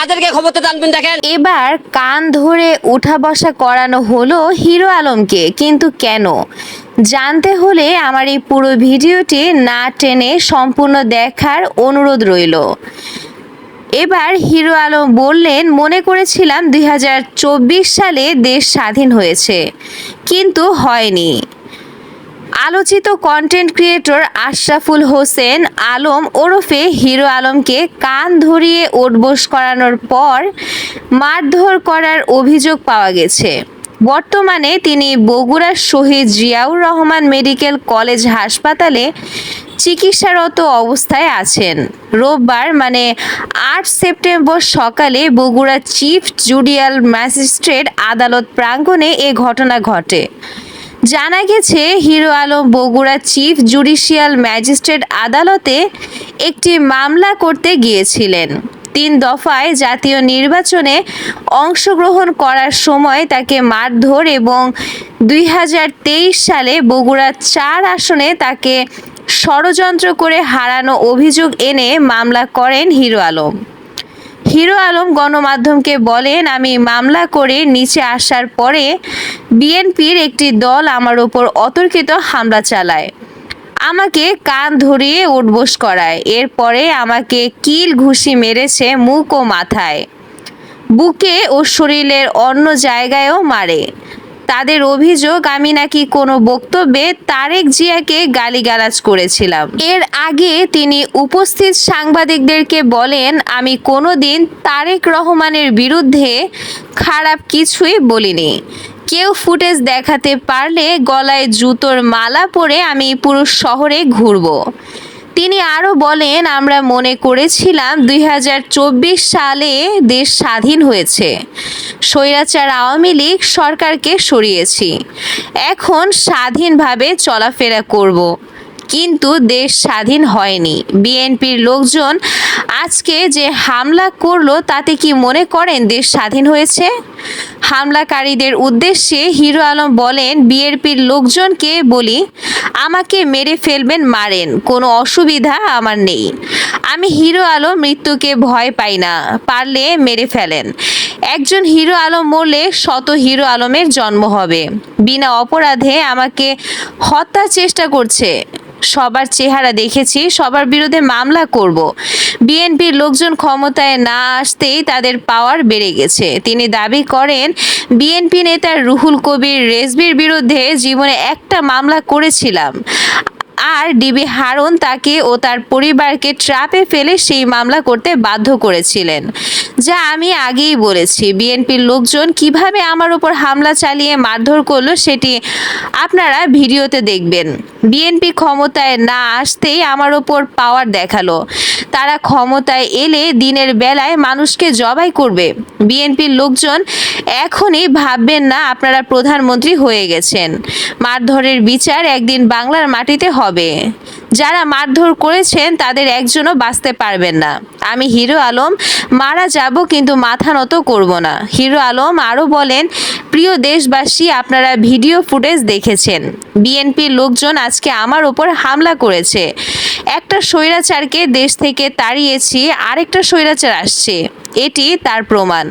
কাদেরকে ক্ষমতা টানবেন দেখেন। এবার কান ধরে উঠা বসা করানো হলো হিরো আলমকে, কিন্তু কেন? জানতে হলে আমার এই পুরো ভিডিওটি না টেনে সম্পূর্ণ দেখার অনুরোধ রইল। এবার হিরো আলম বললেন, মনে করেছিলাম দুই হাজার চব্বিশ সালে দেশ স্বাধীন হয়েছে, কিন্তু হয়নি। আলোচিত কন্টেন্ট ক্রিয়েটর আশরাফুল হোসেন আলম ওরফে হিরো আলমকে কান ধরিয়ে ওঠবোস করানোর পর মারধর করার অভিযোগ পাওয়া গেছে। বর্তমানে তিনি বগুড়ার শহীদ জিয়াউর রহমান মেডিকেল কলেজ হাসপাতালে চিকিৎসারত অবস্থায় আছেন। রোববার মানে আট সেপ্টেম্বর সকালে বগুড়া চিফ জুডিয়াল ম্যাজিস্ট্রেট আদালত প্রাঙ্গণে এ ঘটনা ঘটে। জানা গেছে, hero Alam Bogura chief judicial magistrate আদালতে একটি মামলা করতে গিয়েছিলেন। তিন দফায় জাতীয় নির্বাচনে অংশগ্রহণ করার সময় তাকে মারধর এবং দুই হাজার তেইশ সালে বগুড়া চার আসনে তাকে ষড়যন্ত্র করে হারানো অভিযোগ এনে মামলা করেন হিরো আলম। হিরো আলম গণমাধ্যমকে বলেন, আমি মামলা করে নিচে আসার পরে বিএনপির একটি দল আমার ওপর অতর্কিত হামলা চালায়। আমাকে কান ধরিয়ে উঠবোস করায়। এরপরে আমাকে কিল ঘুষি মেরেছে মুখ ও মাথায়। বুকে ও শরীরের অন্য জায়গায়ও মারে। তাদের অভিযোগ, আমি নাকি কোনো বক্তব্যে তারেক জিয়াকে গালিগালাজ করেছিলাম। এর আগে তিনি উপস্থিত সাংবাদিকদেরকে বলেন, আমি কোনোদিন তারেক রহমানের বিরুদ্ধে খারাপ কিছুই বলিনি। কেউ ফুটেজ দেখাতে পারলে গলায় জুতোর মালা পরে আমি পুরো শহরে ঘুরবো। তিনি আরও বলেন, আমরা মনে করেছিলাম দুই হাজার চব্বিশ সালে দেশ স্বাধীন হয়েছে। স্বৈরাচার আওয়ামী লীগ সরকারকে সরিয়েছি। এখন স্বাধীনভাবে চলাফেরা করব। কিন্তু দেশ স্বাধীন হয়নি। বিএনপির লোকজন আজকে যে হামলা করল, তাতে কি মনে করেন দেশ স্বাধীন হয়েছে? হামলাকারীদের উদ্দেশ্যে হিরো আলম বলেন, বিএনপির লোকজনকে বলি, আমাকে মেরে ফেলবেন, মারেন, কোনো অসুবিধা আমার নেই। আমি হিরো আলম, মৃত্যুকে ভয় পাই না, পারলে মেরে ফেলেন। একজন হিরো আলম মরলে শত হিরো আলমের জন্ম হবে। বিনা অপরাধে আমাকে হত্যার চেষ্টা করছে। সবার চেহারা দেখেছি, সবার বিরুদ্ধে মামলা করব। বিএনপির লোকজন ক্ষমতায় না আসতেই তাদের পাওয়ার বেড়ে গেছে। তিনি দাবি করেন, বিএনপি নেতা রুহুল কবির রেজবির বিরুদ্ধে জীবনে একটা মামলা করেছিলাম। আর ডিবি হারুন তাকে ও তার পরিবারকে ট্রাপে ফেলে সেই মামলা করতে বাধ্য করেছিলেন। যা আমি আগেই বলেছি, বিএনপির লোকজন কীভাবে আমার উপর হামলা চালিয়ে মারধর করল সেটি আপনারা ভিডিওতে দেখবেন। বিএনপি ক্ষমতায় না আসতেই আমার ওপর পাওয়ার দেখাল। তারা ক্ষমতায় এলে দিনের বেলায় মানুষকে জবাই করবে। বিএনপির লোকজন এখনই ভাববেন না আপনারা প্রধানমন্ত্রী হয়ে গেছেন। মারধরের বিচার একদিন বাংলার মাটিতে হবে। যারা মারধর করেছেন তাদের একজনও বাঁচতে পারবেন না। আমি হিরো আলম, মারা যাব কিন্তু মাথা নত করব না। হিরো আলম আরও বলেন, প্রিয় দেশবাসী, আপনারা ভিডিও ফুটেজ দেখেছেন। বিএনপির লোকজন আজকে আমার ওপর হামলা করেছে। একটা স্বৈরাচারকে দেশ থেকে তাড়িয়েছি আরেকটা স্বৈরাচার আসছে। এটি তার প্রমাণ।